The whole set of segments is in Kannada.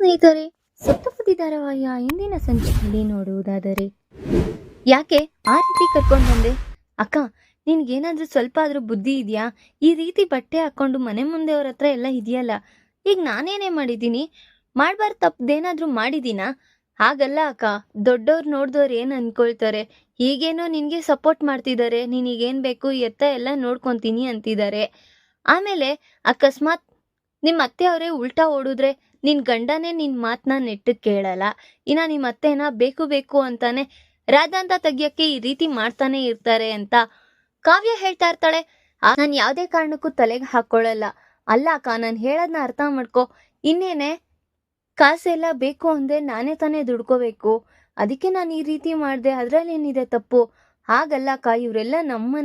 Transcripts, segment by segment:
ಸ್ನೇಹಿತರೆ, ಸಪ್ತಪದಿ ಧಾರಾವಾಹಿಯ ಇಂದಿನ ಸಂಚಿಕೆಯಲ್ಲಿ ನೋಡುವುದಾದರೆ. ಯಾಕೆ? ಆ ರೀತಿ ಕರ್ಕೊಂಡು ಬಂದೆ? ಅಕ್ಕ, ನಿನ್ಗೇನಾದ್ರೂ ಸ್ವಲ್ಪ ಆದ್ರೂ ಬುದ್ಧಿ ಇದೆಯಾ? ಈ ರೀತಿ ಬಟ್ಟೆ ಹಾಕೊಂಡು ಮನೆ ಮುಂದೆ ಅವ್ರ ಹತ್ರ ಎಲ್ಲ ಇದೆಯಲ್ಲ? ಈಗ ನಾನೇನೇ ಮಾಡಿದ್ದೀನಿ? ಮಾಡ್ಬಾರ್ದು ತಪ್ಪದೇನಾದ್ರೂ ಮಾಡಿದ್ದೀನಾ? ಹಾಗಲ್ಲ ಅಕ್ಕ, ದೊಡ್ಡವ್ರು ನೋಡಿದವ್ರು ಏನು ಅನ್ಕೊಳ್ತಾರೆ? ಈಗೇನೋ ನಿನಗೆ ಸಪೋರ್ಟ್ ಮಾಡ್ತಿದ್ದಾರೆ ನಿನಗೇನು ಬೇಕು ಎತ್ತ ಎಲ್ಲ ನೋಡ್ಕೊತೀನಿ ಅಂತಿದ್ದಾರೆ ಆಮೇಲೆ ಅಕಸ್ಮಾತ್ ನಿಮ್ಮ ಅತ್ತೆ ಅವರೇ ಉಲ್ಟಾ ಓಡಿದ್ರೆ ನಿನ್ ಗಂಡನೇ ನಿನ್ ಮಾತನ್ನ ನೆಟ್ಟಕ್ಕೆ ಕೇಳಲ್ಲ. ಇನ್ನ ನಿಮ್ಮ ಅತ್ತೆನ ಬೇಕು ಬೇಕು ಅಂತಾನೆ ರಾಧಾಂತ ತೆಗಿಯಕ್ಕೆ ಈ ರೀತಿ ಮಾಡ್ತಾನೆ ಇರ್ತಾರೆ ಅಂತ ಕಾವ್ಯ ಹೇಳ್ತಾ ಇರ್ತಾಳೆ. ನಾನು ಯಾವುದೇ ಕಾರಣಕ್ಕೂ ತಲೆಗೆ ಹಾಕೊಳ್ಳಲ್ಲ. ಅಲ್ಲ ಅಕ್ಕ, ನಾನು ಹೇಳೋದನ್ನ ಅರ್ಥ ಮಾಡ್ಕೊ. ಇನ್ನೇನೆ ಕಾಸೆಲ್ಲ ಬೇಕು ಅಂದ್ರೆ ನಾನೇ ತಾನೇ ದುಡ್ಕೋಬೇಕು. ಅದಕ್ಕೆ ನಾನು ಈ ರೀತಿ ಮಾಡಿದೆ, ಅದ್ರಲ್ಲೇನಿದೆ ತಪ್ಪು? ಹಾಗಲ್ಲ ಅಕ್ಕ, ಇವರೆಲ್ಲ ನಮ್ಮ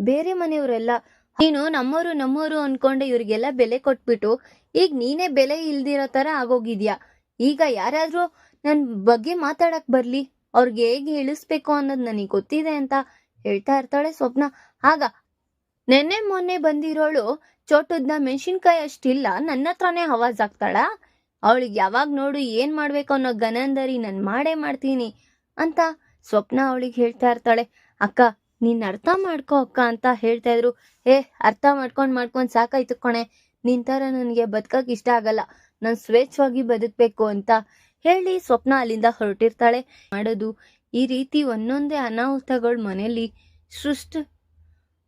ಬೇರೆ ಮನೆಯವರೆಲ್ಲ ನೀನು ನಮ್ಮವರು ನಮ್ಮವರು ಅನ್ಕೊಂಡೆ ಇವ್ರಿಗೆಲ್ಲ ಬೆಲೆ ಕೊಟ್ಬಿಟ್ಟು, ಈಗ ನೀನೇ ಬೆಲೆ ಇಲ್ದಿರೋ ತರ ಆಗೋಗಿದ್ಯಾ? ಈಗ ಯಾರಾದ್ರೂ ನನ್ ಬಗ್ಗೆ ಮಾತಾಡಕ್ ಬರ್ಲಿ, ಅವ್ರಿಗೆ ಹೇಗೆ ಇಳಿಸ್ಬೇಕು ಅನ್ನೋದು ನನಗೆ ಗೊತ್ತಿದೆ ಅಂತ ಹೇಳ್ತಾ ಇರ್ತಾಳೆ ಸ್ವಪ್ನ. ಆಗ ನೆನ್ನೆ ಮೊನ್ನೆ ಬಂದಿರೋಳು ಚೋಟದ್ನ ಮೆಣಸಿನ್ಕಾಯಿ ಅಷ್ಟಿಲ್ಲ, ನನ್ನ ಹತ್ರನೇ ಹವಾಜ್ ಆಗ್ತಾಳ ಅವಳಿಗೆ ಯಾವಾಗ ನೋಡು ಏನ್ ಮಾಡ್ಬೇಕು ಅನ್ನೋ ಗನಂದರಿ ನಾನು ಮಾಡೇ ಮಾಡ್ತೀನಿ ಅಂತ ಸ್ವಪ್ನ ಅವಳಿಗೆ ಹೇಳ್ತಾ ಇರ್ತಾಳೆ. ಅಕ್ಕ ನೀನ್ ಅರ್ಥ ಮಾಡ್ಕೋ ಅಕ್ಕ ಅಂತ ಹೇಳ್ತಾ ಇದ್ರು. ಏ, ಅರ್ಥ ಮಾಡ್ಕೊಂಡ್ ಮಾಡ್ಕೊಂಡ್ ಸಾಕಾಯ್ತು ಕೊಣೆ. ನಿನ್ ತರ ನನಗೆ ಬದುಕಕ್ಕೆ ಇಷ್ಟ ಆಗಲ್ಲ. ನಾನು ಸ್ವೇಚ್ಛವಾಗಿ ಬದುಕಬೇಕು ಅಂತ ಹೇಳಿ ಸ್ವಪ್ನ ಅಲ್ಲಿಂದ ಹೊರಟಿರ್ತಾಳೆ. ಮಾಡೋದು ಈ ರೀತಿ ಒಂದೊಂದೇ ಅನಾಹುತಗಳು ಮನೇಲಿ ಸೃಷ್ಟಿ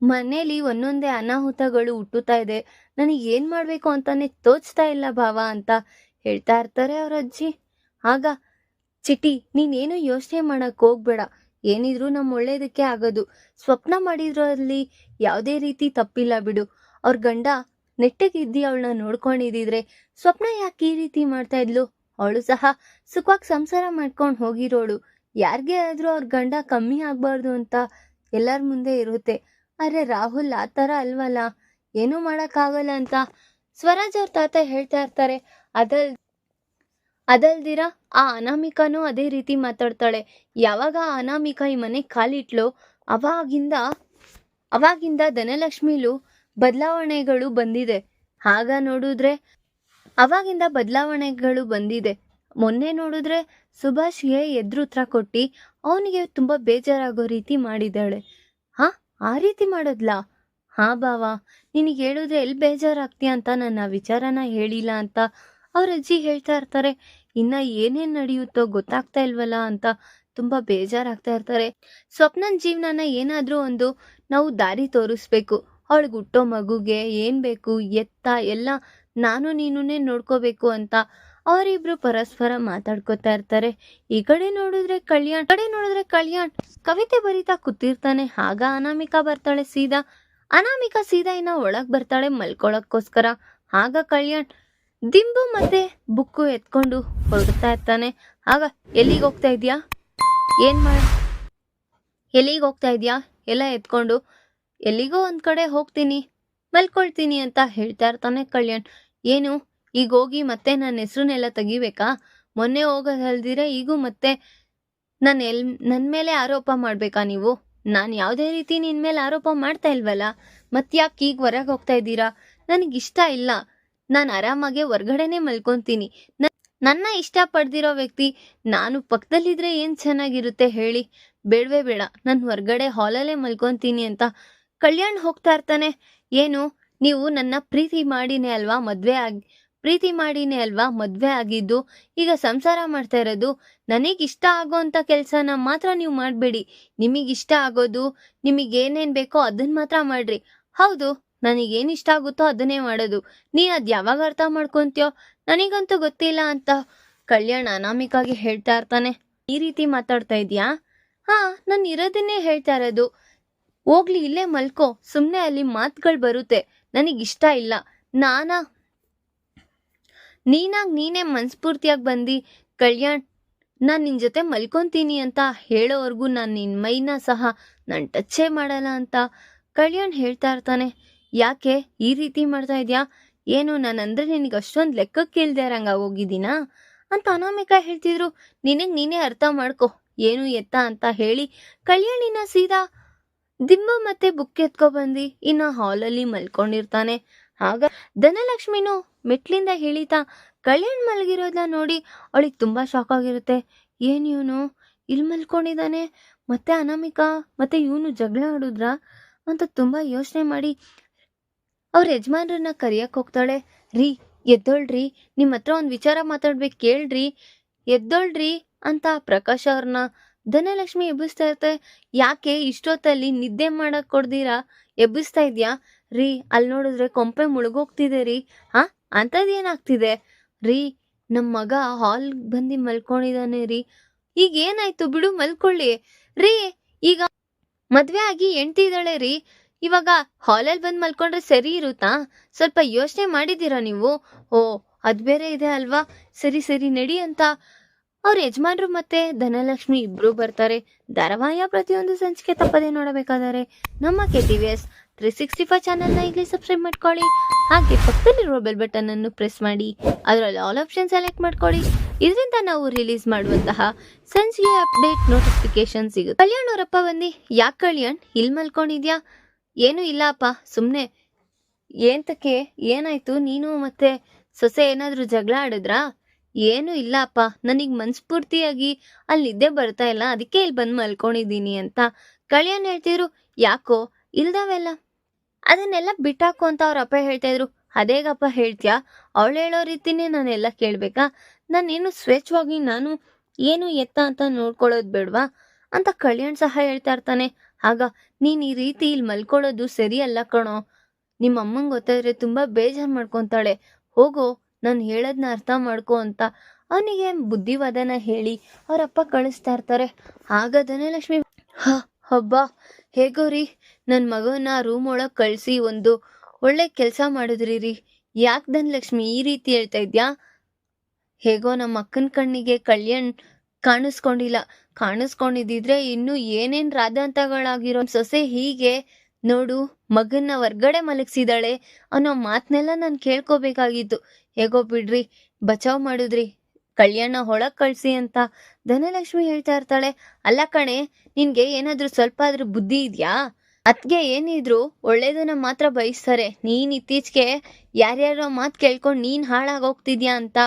ಮನೇಲಿ ಒಂದೊಂದೇ ಅನಾಹುತಗಳು ಹುಟ್ಟುತ್ತಾ ಇದೆ. ನನಗೆ ಏನು ಮಾಡಬೇಕು ಅಂತಾನೆ ತೋಚ್ತಾ ಇಲ್ಲ ಭಾವ ಅಂತ ಹೇಳ್ತಾ ಇರ್ತಾರೆ ಅವ್ರ ಅಜ್ಜಿ. ಆಗ ಚಿಟಿ ನೀನೇನು ಯೋಚನೆ ಮಾಡಕ್ ಹೋಗ್ಬೇಡ. ಏನಿದ್ರು ನಮ್ಮ ಒಳ್ಳೇದಕ್ಕೆ ಆಗೋದು. ಸ್ವಪ್ನ ಮಾಡಿದ್ರಲ್ಲಿ ಯಾವುದೇ ರೀತಿ ತಪ್ಪಿಲ್ಲ ಬಿಡು. ಅವ್ರ ಗಂಡ ನೆಟ್ಟಗಿದ್ದಿ ಅವಳನ್ನ ನೋಡ್ಕೊಂಡಿದ್ದಿದ್ರೆ ಸ್ವಪ್ನ ಯಾಕೆ ಈ ರೀತಿ ಮಾಡ್ತಾ ಇದ್ಲು? ಅವಳು ಸಹ ಸುಖವಾಗಿ ಸಂಸಾರ ಮಾಡ್ಕೊಂಡು ಹೋಗಿರೋಳು. ಯಾರಿಗೆ ಆದ್ರೂ ಅವ್ರ ಗಂಡ ಕಮ್ಮಿ ಆಗಬಾರ್ದು ಅಂತ ಎಲ್ಲರ ಮುಂದೆ ಇರುತ್ತೆ. ಅರೆ ರಾಹುಲ್ ಆ ಥರ ಅಲ್ವಲ್ಲ? ಏನೂ ಮಾಡೋಕ್ಕಾಗಲ್ಲ ಅಂತ. ಸ್ವರಾಜ್ ಅವ್ರ ತಾತ ಹೇಳ್ತಾ ಇರ್ತಾರೆ ಅದಲ್ ಅದಲ್ದಿರ, ಆ ಅನಾಮಿಕನೂ ಅದೇ ರೀತಿ ಮಾತಾಡ್ತಾಳೆ. ಯಾವಾಗ ಆ ಅನಾಮಿಕ ಈ ಮನೆಗೆ ಕಾಲಿಟ್ಲು ಅವಾಗಿಂದ ಅವಾಗಿಂದ ಧನಲಕ್ಷ್ಮಿಲು ಬದಲಾವಣೆಗಳು ಬಂದಿದೆ. ಆಗ ನೋಡಿದ್ರೆ, ಅವಾಗಿಂದ ಬದಲಾವಣೆಗಳು ಬಂದಿದೆ. ಮೊನ್ನೆ ನೋಡಿದ್ರೆ, ಸುಭಾಷ್ಗೆ ಎದ್ರು ಉತ್ತರ ಕೊಟ್ಟು, ಅವನಿಗೆ ತುಂಬ ಬೇಜಾರಾಗೋ ರೀತಿ ಮಾಡಿದ್ದಾಳೆ. ಹಾ, ಆ ರೀತಿ ಮಾಡೋದ್ಲಾ? ಹಾ ಬಾವಾ, ನಿನಗೆ ಹೇಳಿದ್ರೆ ಎಲ್ಲಿ ಬೇಜಾರಾಗ್ತೀಯ ಅಂತ ನನ್ನ ವಿಚಾರನ ಹೇಳಿಲ್ಲ ಅಂತ ಅವ್ರ ಅಜ್ಜಿ ಹೇಳ್ತಾ ಇರ್ತಾರೆ, ಇನ್ನ ಏನೇನ್ ನಡೆಯುತ್ತೋ ಗೊತ್ತಾಗ್ತಾ ಇಲ್ವಲ್ಲ ಅಂತ ತುಂಬಾ ಬೇಜಾರಾಗ್ತಾ ಇರ್ತಾರೆ. ಸ್ವಪ್ನನ್ ಜೀವನನ ಏನಾದ್ರೂ ಒಂದು ನಾವು ದಾರಿ ತೋರಿಸ್ಬೇಕು. ಅವಳಿಗೆ ಹುಟ್ಟೋ ಮಗುಗೆ ಏನ್ ಬೇಕು, ಎತ್ತ, ಎಲ್ಲ ನಾನು ನೀನುನೇ ನೋಡ್ಕೋಬೇಕು ಅಂತ ಅವರಿಬ್ರು ಪರಸ್ಪರ ಮಾತಾಡ್ಕೋತಾ ಇರ್ತಾರೆ. ಈ ಕಡೆ ನೋಡಿದ್ರೆ ಕಲ್ಯಾಣ್ ಕಡೆ ನೋಡಿದ್ರೆ ಕಲ್ಯಾಣ್. ಕವಿತೆ ಬರೀತಾ ಕೂತಿರ್ತಾನೆ, ಆಗ ಅನಾಮಿಕಾ ಬರ್ತಾಳೆ ಸೀದಾ. ಅನಾಮಿಕಾ ಸೀದಾ ಇನ್ನ ಒಳಗ್ ಬರ್ತಾಳೆ ಮಲ್ಕೊಳಕ್ಕೋಸ್ಕರ. ಆಗ ಕಲ್ಯಾಣ್ ದಿಂಬು ಮತ್ತೆ ಬುಕ್ಕು ಎತ್ಕೊಂಡು ಹೊರಡ್ತಾ ಇರ್ತಾನೆ. ಆಗ ಎಲ್ಲಿಗೆ ಹೋಗ್ತಾ ಇದೆಯಾ? ಏನ್ ಮಾಡ ಎಲ್ಲಿಗೆ ಹೋಗ್ತಾ ಇದೆಯಾ? ಎಲ್ಲ ಎತ್ಕೊಂಡು, ಎಲ್ಲಿಗೋ ಒಂದ್ ಕಡೆ ಹೋಗ್ತೀನಿ, ಮಲ್ಕೊಳ್ತೀನಿ ಅಂತ ಹೇಳ್ತಾ ಇರ್ತಾನೆ ಕಲ್ಯಾಣ್. ಏನು, ಈಗ ಹೋಗಿ ಮತ್ತೆ ನನ್ನ ಹೆಸ್ರನ್ನೆಲ್ಲ ತೆಗಿಬೇಕಾ? ಮೊನ್ನೆ ಹೋಗೋದಲ್ದಿರ ಈಗೂ ಮತ್ತೆ ನಾನು ಎಲ್ ನನ್ನ ಮೇಲೆ ಆರೋಪ ಮಾಡ್ಬೇಕಾ ನೀವು? ನಾನು ಯಾವುದೇ ರೀತಿ ನಿನ್ ಮೇಲೆ ಆರೋಪ ಮಾಡ್ತಾ ಇಲ್ವಲ್ಲ? ಮತ್ತ್ಯಾಕೆ ಈಗ ಹೊರಗೆ ಹೋಗ್ತಾ ಇದ್ದೀರಾ? ನನಗಿಷ್ಟ ಇಲ್ಲ. ನಾನು ಆರಾಮಾಗೆ ಹೊರ್ಗಡೆನೆ ಮಲ್ಕೊಂತೀನಿ. ನನ್ನ ಇಷ್ಟ ಪಡ್ದಿರೋ ವ್ಯಕ್ತಿ ನಾನು ಪಕ್ಕದಲ್ಲಿದ್ರೆ ಏನ್ ಚೆನ್ನಾಗಿರುತ್ತೆ ಹೇಳಿ. ಬೇಡವೇ ಬೇಡ, ನಾನು ಹೊರ್ಗಡೆ ಹಾಲಲ್ಲೇ ಮಲ್ಕೊಂತೀನಿ ಅಂತ. ಕಲ್ಯಾಣ್ ಹೋಗ್ತಾ ಇರ್ತಾನೆ. ಏನು, ನೀವು ನನ್ನ ಪ್ರೀತಿ ಮಾಡಿನೇ ಅಲ್ವಾ ಮದ್ವೆ ಆಗಿ, ಪ್ರೀತಿ ಮಾಡಿನೇ ಅಲ್ವಾ ಮದ್ವೆ ಆಗಿದ್ದು? ಈಗ ಸಂಸಾರ ಮಾಡ್ತಾ ಇರೋದು ನನಗೆ ಇಷ್ಟ ಆಗೋವಂಥ ಕೆಲಸನ ಮಾತ್ರ ನೀವು ಮಾಡಬೇಡಿ. ನಿಮಗಿಷ್ಟ ಆಗೋದು ನಿಮಗೆ ಏನೇನ್ ಬೇಕೋ ಅದನ್ನ ಮಾತ್ರ ಮಾಡ್ರಿ. ಹೌದು. ನನಗೇನು ಇಷ್ಟ ಆಗುತ್ತೋ ಅದನ್ನೇ ಮಾಡೋದು. ನೀ ಅದು ಯಾವಾಗ ಅರ್ಥ ಮಾಡ್ಕೊತೀಯೋ? ನನಗಂತೂ ಗೊತ್ತಿಲ್ಲ ಅಂತ ಕಲ್ಯಾಣ್ ಅನಾಮಿಕಾಗಿ ಹೇಳ್ತಾ ಇರ್ತಾನೆ. ಈ ರೀತಿ ಮಾತಾಡ್ತಾ ಇದೆಯಾ? ಹಾ, ನಾನು ಇರೋದನ್ನೇ ಹೇಳ್ತಾ ಇರೋದು. ಹೋಗ್ಲಿ, ಇಲ್ಲೇ ಮಲ್ಕೋ. ಸುಮ್ಮನೆ ಅಲ್ಲಿ ಮಾತುಗಳು ಬರುತ್ತೆ. ನನಗಿಷ್ಟ ಇಲ್ಲ. ನಾನಾ? ನೀನಾಗ್ ನೀನೇ ಮನ್ಸ್ಫೂರ್ತಿಯಾಗಿ ಬಂದು, ಕಲ್ಯಾಣ್. ನಾನು ನಿನ್ನ ಜೊತೆ ಮಲ್ಕೊಂತೀನಿ ಅಂತ ಹೇಳೋವರೆಗೂ ನಾನು ನಿನ್ನ ಮೈನ ಸಹ ನಾನು ಟಚ್ಚೇ ಮಾಡಲ್ಲ ಅಂತ ಕಲ್ಯಾಣ್ ಹೇಳ್ತಾ ಇರ್ತಾನೆ. ಯಾಕೆ ಈ ರೀತಿ ಮಾಡ್ತಾ ಇದ್ಯಾ? ಏನು ನಾನಂದ್ರೆ ನಿನಗೆ ಅಷ್ಟೊಂದು ಲೆಕ್ಕಕ್ಕೆ ಇಲ್ದೇ ಇರಂಗ ಹೋಗಿದ್ದೀನಾ? ಅಂತ ಅನಾಮಿಕ ಹೇಳ್ತಿದ್ರು. ನಿನಗೆ ನೀನೇ ಅರ್ಥ ಮಾಡ್ಕೊ. ಏನು ಎತ್ತ ಅಂತ ಹೇಳಿ ಕಲ್ಯಾಣಿನ ಸೀದಾ ದಿಂಬ ಮತ್ತೆ ಬುಕ್ ಎತ್ಕೊ ಬಂದು. ಇನ್ನ ಹಾಲಲ್ಲಿ ಮಲ್ಕೊಂಡಿರ್ತಾನೆ. ಆಗ ಧನಲಕ್ಷ್ಮಿನು ಮೆಟ್ಲಿಂದ ಹೇಳಿತಾ, ಕಲ್ಯಾಣ್ ಮಲಗಿರೋದನ್ನ ನೋಡಿ ಅವಳಿಗೆ ತುಂಬಾ ಶಾಕ್ ಆಗಿರುತ್ತೆ. ಏನು ಇವನು? ಇಲ್ಲಿ ಮಲ್ಕೊಂಡಿದ್ದಾನೆ. ಮತ್ತೆ ಅನಾಮಿಕಾ ಮತ್ತೆ ಇವನು ಜಗಳ ಆಡುದ್ರ? ಅಂತ ತುಂಬಾ ಯೋಚನೆ ಮಾಡಿ ಅವ್ರ ಯಜಮಾನ್ರನ್ನ ಕರಿಯಕ್ಕೆ ಹೋಗ್ತಾಳೆ. ರೀ, ಎದ್ದೊಳ್ರಿ. ನಿಮ್ಮ ಹತ್ರ ಒಂದು ವಿಚಾರ ಮಾತಾಡ್ಬೇಕು ಕೇಳ್ರಿ. ಎದ್ದೊಳ್ರಿ ಅಂತ ಪ್ರಕಾಶ್ ಅವ್ರನ್ನ ಧನಲಕ್ಷ್ಮಿ ಎಬ್ಬಿಸ್ತಾ ಇರ್ತೆ ಯಾಕೆ ಇಷ್ಟೊತ್ತಲ್ಲಿ ನಿದ್ದೆ ಮಾಡಕ್ ಕೊಡ್ದಿರಾ? ಎಬ್ಬಿಸ್ತಾ ಇದ್ಯಾ? ರೀ, ಅಲ್ಲಿ ನೋಡಿದ್ರೆ ಕೊಂಪೆ ಮುಳುಗೋಗ್ತಿದೆ ರೀ. ಹಾ ಅಂಥದ್ದೇನಾಗ್ತಿದೆ ರೀ ನಮ್ಮ ಮಗ ಹಾಲ್ ಬಂದು ಮಲ್ಕೊಂಡಿದ್ದಾನೆ ರೀ. ಈಗ ಏನಾಯ್ತು? ಬಿಡು, ಮಲ್ಕೊಳ್ಳಿ. ರೀ, ಈಗ ಮದ್ವೆ ಆಗಿ ಎಂಟಿದ್ದಾಳೆ ರೀ. ಇವಾಗ ಹಾಲಲ್ಲಿ ಬಂದು ಮಲ್ಕೊಂಡ್ರೆ ಸರಿ ಇರುತ್ತಾ? ಸ್ವಲ್ಪ ಯೋಚನೆ ಮಾಡಿದ್ದೀರಾ ನೀವು? ಓ, ಅದು ಬೇರೆ ಇದೆ ಅಲ್ವಾ? ಸರಿ ಸರಿ, ನಡಿ ಅಂತ. ಅವ್ರ ಯಜಮಾನ್ರು ಮತ್ತೆ ಧನಲಕ್ಷ್ಮಿ ಇಬ್ರು ಬರ್ತಾರೆ. ಧಾರಾವಾಹಿಯ ಪ್ರತಿಯೊಂದು ಸಂಚಿಕೆ ತಪ್ಪದೆ ನೋಡಬೇಕಾದರೆ ನಮ್ಮ K T V S three sixty five ಚಾನಲ್ನ ಈಗಲೇ ಸಬ್ಸ್ಕ್ರೈಬ್ ಮಾಡ್ಕೊಳ್ಳಿ. ಹಾಗೆ ಪಕ್ಕದಲ್ಲಿರುವ ಬೆಲ್ ಬಟನ್ ಅನ್ನು ಪ್ರೆಸ್ ಮಾಡಿ. ಅದರಲ್ಲಿ ಆಲ್ ಆಪ್ಷನ್ ಸೆಲೆಕ್ಟ್ ಮಾಡ್ಕೊಳ್ಳಿ. ಇದರಿಂದ ನಾವು ರಿಲೀಸ್ ಮಾಡುವಂತಹ ಸಂಚಿಕೆ ಅಪ್ಡೇಟ್ ನೋಟಿಫಿಕೇಶನ್ ಸಿಗುತ್ತೆ. ಕಲ್ಯಾಣ್ ಅವರಪ್ಪ ಬಂದು, ಯಾಕೆ ಕಲ್ಯಾಣ್, ಇಲ್ಲಿ ಮಲ್ಕೊಂಡಿದ್ಯಾ? ಏನೂ ಇಲ್ಲ ಅಪ್ಪ ಸುಮ್ಮನೆ ಏಂತಕ್ಕೆ? ಏನಾಯ್ತು? ನೀನು ಮತ್ತೆ ಸೊಸೆ ಏನಾದರೂ ಜಗಳ ಆಡಿದ್ರಾ? ಏನೂ ಇಲ್ಲ ಅಪ್ಪ ನನಗೆ ಮನ್ಸ್ಫೂರ್ತಿಯಾಗಿ ಅಲ್ಲಿ ನಿದ್ದೆ ಬರ್ತಾ ಇಲ್ಲ, ಅದಕ್ಕೆ ಇಲ್ಲಿ ಬಂದು ಮಲ್ಕೊಂಡಿದ್ದೀನಿ ಅಂತ. ಕಳಿಯನ್ ಹೇಳ್ತಿದ್ರು, ಯಾಕೋ? ಇಲ್ದಾವೆಲ್ಲ? ಅದನ್ನೆಲ್ಲ ಬಿಟ್ಟಾಕು ಅಂತ ಅವ್ರ ಅಪ್ಪ ಹೇಳ್ತಾ ಇದ್ರು. ಅದೇಗಪ್ಪ ಹೇಳ್ತೀಯಾ? ಅವಳು ಹೇಳೋ ರೀತಿನೇ ನಾನೆಲ್ಲ ಕೇಳಬೇಕಾ? ನಾನೇನು ಸ್ವೇಚ್ಛವಾಗಿ ನಾನು ಏನು ಎತ್ತ ಅಂತ ನೋಡ್ಕೊಳ್ಳೋದು ಬೇಡವಾ? ಅಂತ ಕಲ್ಯಾಣ್ ಸಹ ಹೇಳ್ತಾ ಇರ್ತಾನೆ. ಆಗ, ನೀನು ಈ ರೀತಿ ಇಲ್ಲಿ ಮಲ್ಕೊಳ್ಳೋದು ಸರಿಯಲ್ಲ ಕಣೋ. ನಿಮ್ಮ ಅಮ್ಮಂಗೆ ಗೊತ್ತಾದ್ರೆ ತುಂಬಾ ಬೇಜಾರು ಮಾಡ್ಕೊಂತಾಳೆ. ಹೋಗೋ, ನಾನು ಹೇಳೋದನ್ನ ಅರ್ಥ ಮಾಡ್ಕೊ ಅಂತ ಅವನಿಗೆ ಬುದ್ಧಿವಾದನ ಹೇಳಿ ಅವರಪ್ಪ ಕಳಿಸ್ತಾ ಇರ್ತಾರೆ. ಆಗ ಧನಲಕ್ಷ್ಮಿ, ಹ ಹಬ್ಬ ಹೇಗೋ ರೀ? ನನ್ನ ಮಗನ ರೂಮ್ ಒಳಗೆ ಕಳಿಸಿ ಒಂದು ಒಳ್ಳೆ ಕೆಲಸ ಮಾಡಿದ್ರಿ ರೀ. ಯಾಕೆ ಧನಲಕ್ಷ್ಮಿ ಈ ರೀತಿ ಹೇಳ್ತಾ ಇದ್ಯಾ? ಹೇಗೋ ನಮ್ಮ ಅಕ್ಕನ ಕಣ್ಣಿಗೆ ಕಲ್ಯಾಣ್ ಕಾಣಿಸ್ಕೊಂಡಿಲ್ಲ. ಕಾಣಿಸ್ಕೊಂಡಿದ್ದಿದ್ರೆ ಇನ್ನು ಏನೇನ್ ರಾಧಾಂತಗಳಾಗಿರೋ ಸೊಸೆ ಹೀಗೆ ನೋಡು, ಮಗನ್ನ ಹೊರ್ಗಡೆ ಮಲಗಿಸಿದಾಳೆ ಅನ್ನೋ ಮಾತನ್ನೆಲ್ಲ ನಾನು ಕೇಳ್ಕೊಬೇಕಾಗಿತ್ತು. ಹೇಗೋ ಬಿಡ್ರಿ, ಬಚಾವ್ ಮಾಡಿದ್ರಿ, ಕಲ್ಯಾಣ ಹೊಳಗ್ ಕಳ್ಸಿ ಅಂತ ಧನಲಕ್ಷ್ಮಿ ಹೇಳ್ತಾ ಇರ್ತಾಳೆ. ಅಲ್ಲ ಕಣೆ, ನಿನ್ಗೆ ಏನಾದ್ರೂ ಸ್ವಲ್ಪ ಆದ್ರೂ ಬುದ್ಧಿ ಇದ್ಯಾ? ಅತ್ಗೆ ಏನಿದ್ರು ಒಳ್ಳೇದನ್ನ ಮಾತ್ರ ಬಯಸ್ತಾರೆ. ನೀನ್ ಇತ್ತೀಚೆಗೆ ಯಾರ್ಯಾರೋ ಮಾತು ಕೇಳ್ಕೊಂಡು ನೀನ್ ಹಾಳಾಗೋಗ್ತಿದ್ಯಾ ಅಂತ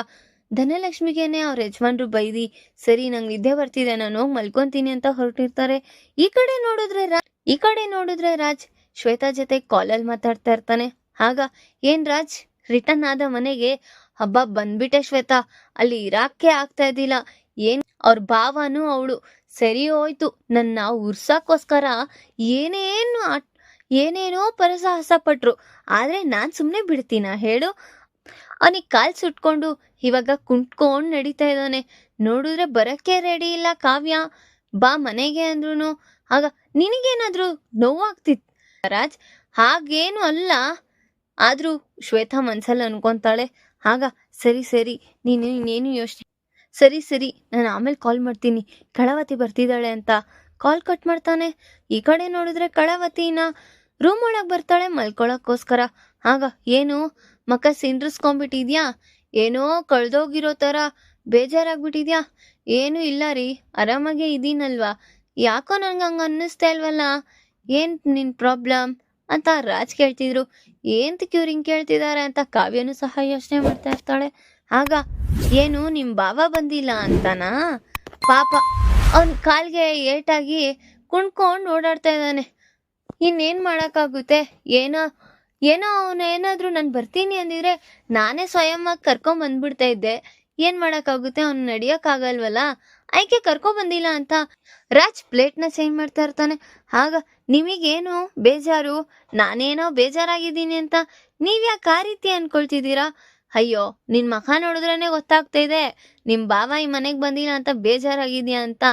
ಧನಲಕ್ಷ್ಮಿಗೇನೆ ಅವ್ರ ಯಜಮಾನ್ರು ಬೈದಿ, ಸರಿ, ನಂಗೆ ನಿದ್ದೆ ಬರ್ತಿದೆ, ನಾನು ಹೋಗಿ ಮಲ್ಕೊಂತೀನಿ ಅಂತ ಹೊರಟಿರ್ತಾರೆ. ಈ ಕಡೆ ನೋಡಿದ್ರೆ ಈ ಕಡೆ ನೋಡಿದ್ರೆ ರಾಜ್ ಶ್ವೇತಾ ಜೊತೆ ಕಾಲಲ್ಲಿ ಮಾತಾಡ್ತಾ ಇರ್ತಾನೆ. ಆಗ ಏನ್ ರಾಜ್? ರಿಟರ್ನ್ ಆದ ಮನೆಗೆ, ಹಬ್ಬ ಬಂದ್ಬಿಟ್ಟೆ ಶ್ವೇತಾ, ಅಲ್ಲಿ ಇರಾಕೆ ಆಗ್ತಾ ಇದ್ದಿಲ್ಲ. ಏನ್, ಅವ್ರ ಭಾವನೂ ಅವಳು. ಸರಿ ಹೋಯ್ತು ನನ್ನ ಉರ್ಸಕ್ಕೋಸ್ಕರ ಏನೇನು ಏನೇನೋ ಪರಸಾಹಸ ಪಟ್ರು. ಆದ್ರೆ ನಾನ್ ಸುಮ್ನೆ ಬಿಡ್ತೀನ ಹೇಳು? ಅವನಿಗೆ ಕಾಲು ಸುಟ್ಕೊಂಡು ಇವಾಗ ಕುಂಟ್ಕೊಂಡು ನಡೀತಾ ಇದ್ದಾನೆ. ನೋಡಿದ್ರೆ ಬರಕ್ಕೆ ರೆಡಿ ಇಲ್ಲ ಕಾವ್ಯ. ಬಾ ಮನೆಗೆ ಅಂದ್ರೂ ಆಗ ನಿನಗೇನಾದರೂ ನೋವಾಗ್ತಿತ್ತು ರಾಜ್, ಹಾಗೇನು ಅಲ್ಲ. ಆದರೂ ಶ್ವೇತಾ ಮನ್ಸಲ್ಲಿ ಅನ್ಕೊತಾಳೆ. ಆಗ ಸರಿ ಸರಿ, ನೀನು ಇನ್ನೇನು ಯೋಚನೆ ಸರಿ ಸರಿ, ನಾನು ಆಮೇಲೆ ಕಾಲ್ ಮಾಡ್ತೀನಿ. ಕಳವತಿ ಬರ್ತಿದ್ದಾಳೆ ಅಂತ. ಕಾಲ್ ಕಟ್ ಮಾಡ್ತಾನೆ. ಈ ಕಡೆ ನೋಡಿದ್ರೆ ಕಳವತಿನ ರೂಮ್ ಒಳಗೆ ಬರ್ತಾಳೆ, ಮಲ್ಕೊಳಕ್ಕೋಸ್ಕರ. ಆಗ ಏನು? ಮಕ್ಕ ಸಿಂಡ್ರಿಸ್ಕೊಂಡ್ಬಿಟ್ಟಿದ್ಯಾ ಏನೋ ಕಳ್ದೋಗಿರೋ ಥರ ಬೇಜಾರಾಗ್ಬಿಟ್ಟಿದ್ಯಾ? ಏನೂ ಇಲ್ಲ ರೀ, ಆರಾಮಾಗೆ ಇದೀನಲ್ವಾ? ಯಾಕೋ ನನ್ಗೆ ಹಂಗೆ ಅನ್ನಿಸ್ತಾ ಇಲ್ವಲ್ಲ? ಏನು ನಿನ್ನ ಪ್ರಾಬ್ಲಮ್? ಅಂತ ರಾಜ್ ಕೇಳ್ತಿದ್ರು. ಏಂತ ಕ್ಯೂರಿಂಗ್ ಕೇಳ್ತಿದ್ದಾರೆ ಅಂತ ಕಾವ್ಯನೂ ಸಹ ಯೋಚನೆ ಮಾಡ್ತಾ ಇರ್ತಾಳೆ. ಆಗ, ಏನು ನಿಮ್ಮ ಬಾವ ಬಂದಿಲ್ಲ ಅಂತನಾ? ಪಾಪ, ಅವನ ಕಾಲ್ಗೆ ಏಟಾಗಿ ಕುಣ್ಕೊಂಡು ಓಡಾಡ್ತಾ ಇದ್ದಾನೆ. ಇನ್ನೇನು ಮಾಡೋಕ್ಕಾಗುತ್ತೆ? ಏನೋ ಏನೋ ಅವನು ಏನಾದರೂ ನಾನು ಬರ್ತೀನಿ ಅಂದಿದ್ರೆ ನಾನೇ ಸ್ವಯಂವಾಗಿ ಕರ್ಕೊಂಡ್ ಬಂದ್ಬಿಡ್ತಾ ಇದ್ದೆ. ಏನ್ ಮಾಡೋಕ್ಕಾಗುತ್ತೆ? ಅವ್ನು ನಡಿಯೋಕ್ಕಾಗಲ್ವಲ್ಲ? ಆಯ್ಕೆ ಕರ್ಕೊ ಬಂದಿಲ್ಲ ಅಂತ ರಾಜ್ ಪ್ಲೇಟ್ನ ಚೇಂಜ್ ಮಾಡ್ತಾ ಇರ್ತಾನೆ. ಆಗ ನಿಮಗೇನು? ಬೇಜಾರು? ನಾನೇನೋ ಬೇಜಾರಾಗಿದ್ದೀನಿ ಅಂತ ನೀವ್ಯಾಕೆ ಆ ರೀತಿ ಅನ್ಕೊಳ್ತಿದ್ದೀರಾ? ಅಯ್ಯೋ, ನಿನ್ ಮಖ ನೋಡಿದ್ರೇನೆ ಗೊತ್ತಾಗ್ತಾ ಇದೆ. ನಿಮ್ ಬಾವ ಈ ಮನೆಗೆ ಬಂದಿಲ್ಲ ಅಂತ ಬೇಜಾರಾಗಿದ್ಯಾ ಅಂತ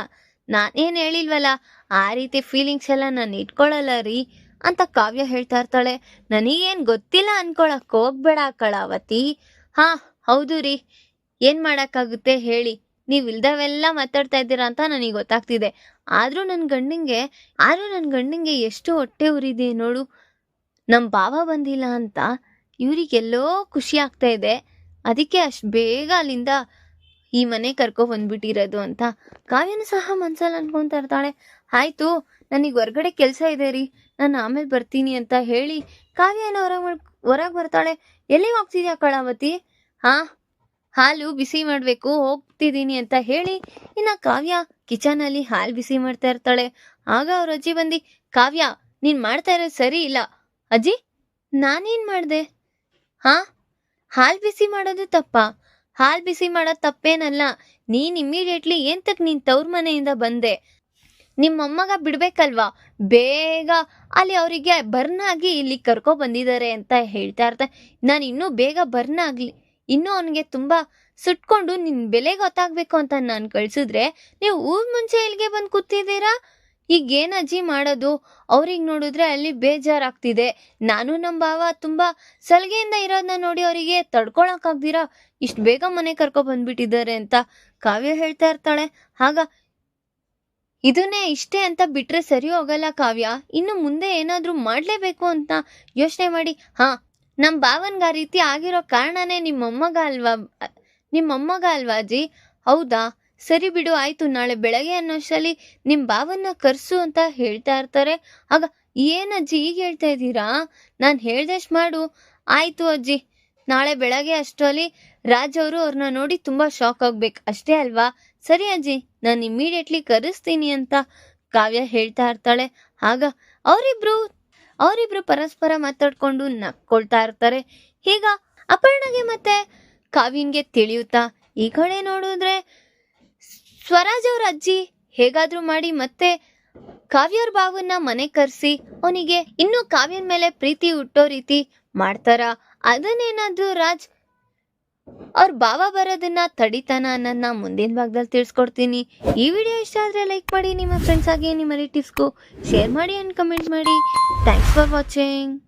ನಾನೇನ್ ಹೇಳಿಲ್ವಲ್ಲ? ಆ ರೀತಿ ಫೀಲಿಂಗ್ಸ್ ಎಲ್ಲ ನಾನು ಇಟ್ಕೊಳ್ಳಲ್ಲ ರೀ. ಅಂತ ಕಾವ್ಯ ಹೇಳ್ತಾ ಇರ್ತಾಳೆ. ನನಗೇನ್ ಗೊತ್ತಿಲ್ಲ ಅನ್ಕೊಳಕ್ ಹೋಗ್ಬೇಡ ಕಳಾವತಿ. ಹಾ, ಹೌದು ರೀ. ಏನ್ ಮಾಡಕ್ಕಾಗುತ್ತೆ ಹೇಳಿ. ನೀವ್ ಇಲ್ದವೆಲ್ಲ ಮಾತಾಡ್ತಾ ಇದ್ದೀರಾ ಅಂತ ನನಗೆ ಗೊತ್ತಾಗ್ತಿದೆ. ಆದ್ರೂ ನನ್ನ ಗಂಡಂಗೆ, ಆದ್ರೂ ನನ್ನ ಗಂಡಂಗೆ ಎಷ್ಟು ಹೊಟ್ಟೆ ಉರಿದೆ ನೋಡು. ನಮ್ಮ ಭಾವ ಬಂದಿಲ್ಲ ಅಂತ ಇವ್ರಿಗೆಲ್ಲೋ ಖುಷಿ ಆಗ್ತಾ ಇದೆ. ಅದಕ್ಕೆ ಅಷ್ಟು ಬೇಗ ಅಲ್ಲಿಂದ ಈ ಮನೆ ಕರ್ಕೊ ಬಂದ್ಬಿಟ್ಟಿರೋದು ಅಂತ ಕಾವ್ಯನೂ ಸಹ ಮನ್ಸಲ್ಲಿ ಅನ್ಕೊಂತ ಇರ್ತಾಳೆ. ಆಯ್ತು, ನನಗೆ ಹೊರ್ಗಡೆ ಕೆಲಸ ಇದೆ ರೀ. ನಾನು ಆಮೇಲೆ ಬರ್ತೀನಿ ಅಂತ ಹೇಳಿ ಕಾವ್ಯನ ಹೊರಗೆ ಹೊರಗೆ ಬರ್ತಾಳೆ. ಎಲ್ಲಿಗೆ ಹೋಗ್ತಿದ್ಯಾ ಕಳಾವತಿ? ಹಾ? ಹಾಲು ಬಿಸಿ ಮಾಡಬೇಕು, ಹೋಗ್ತಿದ್ದೀನಿ ಅಂತ ಹೇಳಿ ಇನ್ನು ಕಾವ್ಯ ಕಿಚನಲ್ಲಿ ಹಾಲು ಬಿಸಿ ಮಾಡ್ತಾ ಇರ್ತಾಳೆ. ಆಗ ಅವ್ರ ಅಜ್ಜಿ ಬಂದು, ಕಾವ್ಯ, ನೀನು ಮಾಡ್ತಾ ಇರೋದು ಸರಿ ಇಲ್ಲ. ಅಜ್ಜಿ, ನಾನೇನು ಮಾಡಿದೆ? ಹಾ? ಹಾಲು ಬಿಸಿ ಮಾಡೋದು ತಪ್ಪಾ? ಹಾಲು ಬಿಸಿ ಮಾಡೋದು ತಪ್ಪೇನಲ್ಲ. ನೀನು ಇಮ್ಮಿಡಿಯೇಟ್ಲಿ ಏಂತಕ್ ನೀನು ತವ್ರ ಮನೆಯಿಂದ ಬಂದೆ? ನಿಮ್ಮ ಮೊಮ್ಮಗ ಬಿಡ್ಬೇಕಲ್ವಾ? ಬೇಗ ಅಲ್ಲಿ ಅವರಿಗೆ ಬರ್ನ್ ಆಗಿ ಇಲ್ಲಿ ಕರ್ಕೊ ಬಂದಿದ್ದಾರೆ ಅಂತ ಹೇಳ್ತಾ ಇರ್ತಾರೆ ನಾನು ಇನ್ನೂ ಬೇಗ ಬರ್ನ್ ಆಗಲಿ ಇನ್ನೂ ಅವನಿಗೆ ತುಂಬ ಸುಟ್ಕೊಂಡು ನಿನ್ನ ಬೆಲೆ ಗೊತ್ತಾಗಬೇಕು ಅಂತ ನಾನು ಕಳಿಸಿದ್ರೆ ನೀವು ಊರ್ ಮುಂಚೆ ಇಲ್ಲಿಗೆ ಬಂದು ಕೂತಿದ್ದೀರಾ? ಈಗ ಏನು ಅಜ್ಜಿ ಮಾಡೋದು? ಅವ್ರಿಗೆ ನೋಡಿದ್ರೆ ಅಲ್ಲಿ ಬೇಜಾರಾಗ್ತಿದೆ. ನಾನು ನಮ್ಮ ಭಾವ ತುಂಬ ಸಲಿಗೆಯಿಂದ ಇರೋದನ್ನ ನೋಡಿ ಅವರಿಗೆ ತಡ್ಕೊಳಕ್ಕಾಗ್ದಿರಾ? ಇಷ್ಟು ಬೇಗ ಮನೆ ಕರ್ಕೊ ಬಂದ್ಬಿಟ್ಟಿದ್ದಾರೆ ಅಂತ ಕಾವ್ಯ ಹೇಳ್ತಾ ಇರ್ತಾಳೆ. ಆಗ ಇದನ್ನೇ ಇಷ್ಟೇ ಅಂತ ಬಿಟ್ರೆ ಸರಿ ಹೋಗಲ್ಲ ಕಾವ್ಯ. ಇನ್ನು ಮುಂದೆ ಏನಾದರೂ ಮಾಡಲೇಬೇಕು ಅಂತ ಯೋಚನೆ ಮಾಡಿ. ಹಾ ನಮ್ಮ ಭಾವನ್ಗೆ ರೀತಿ ಆಗಿರೋ ಕಾರಣನೇ ನಿಮ್ಮ ಅಮ್ಮಗ ಅಲ್ವಾ? ನಿಮ್ಮಮ್ಮಗ ಅಲ್ವಾ ಅಜ್ಜಿ? ಹೌದಾ? ಸರಿ ಬಿಡು, ಆಯಿತು. ನಾಳೆ ಬೆಳಗ್ಗೆ ಅನ್ನೋಷ್ಟರಲ್ಲಿ ನಿಮ್ಮ ಭಾವನ್ನ ಕರ್ಸು ಅಂತ ಹೇಳ್ತಾ ಇರ್ತಾರೆ. ಆಗ ಏನಜ್ಜಿ ಈಗ ಹೇಳ್ತಾ ಇದ್ದೀರಾ? ನಾನು ಹೇಳ್ದಷ್ಟು ಮಾಡು. ಆಯಿತು ಅಜ್ಜಿ. ನಾಳೆ ಬೆಳಗ್ಗೆ ಅಷ್ಟರಲ್ಲಿ ರಾಜ್ ಅವರು ಅವ್ರನ್ನ ನೋಡಿ ತುಂಬ ಶಾಕ್ ಆಗ್ಬೇಕು. ಅಷ್ಟೇ ಅಲ್ವಾ? ಸರಿ ಅಜ್ಜಿ, ನಾನು ಇಮ್ಮಿಡಿಯೇಟ್ಲಿ ಕರೆಸ್ತೀನಿ ಅಂತ ಕಾವ್ಯ ಹೇಳ್ತಾ ಇರ್ತಾಳೆ. ಆಗ ಅವರಿಬ್ರು ಅವರಿಬ್ರು ಪರಸ್ಪರ ಮಾತಾಡ್ಕೊಂಡು ನಕ್ಕೊಳ್ತಾ ಇರ್ತಾರೆ. ಈಗ ಅಪರ್ಣಗೆ ಮತ್ತೆ ಕಾವ್ಯನ್ಗೆ ತಿಳಿಯುತ್ತಾ, ಈ ಕಡೆ ನೋಡಿದ್ರೆ ಸ್ವರಾಜ್ ಅವ್ರ ಅಜ್ಜಿ ಹೇಗಾದ್ರೂ ಮಾಡಿ ಮತ್ತೆ ಕಾವ್ಯವ್ರ ಬಾವನ್ನ ಮನೆ ಕರೆಸಿ, ಅವನಿಗೆ ಇನ್ನೂ ಕಾವ್ಯನ ಮೇಲೆ ಪ್ರೀತಿ ಹುಟ್ಟೋ ರೀತಿ ಮಾಡ್ತಾರ? ಅದನ್ನೇನಾದ್ರೂ ರಾಜ್, ಅವ್ರ ಭಾವ ಬರೋದನ್ನ, ತಡಿತಾನ ಅನ್ನೋದನ್ನ ಮುಂದಿನ ಭಾಗದಲ್ಲಿ ತಿಳಿಸ್ಕೊಡ್ತೀನಿ. ಈ ವಿಡಿಯೋ ಇಷ್ಟ ಆದರೆ ಲೈಕ್ ಮಾಡಿ, ನಿಮ್ಮ ಫ್ರೆಂಡ್ಸ್ ಆಗಿ, ನಿಮ್ಮ ರಿಲೇಟಿವ್ಸ್ಗೂ ಶೇರ್ ಮಾಡಿ ಅಂಡ್ ಕಮೆಂಟ್ ಮಾಡಿ. Thanks for watching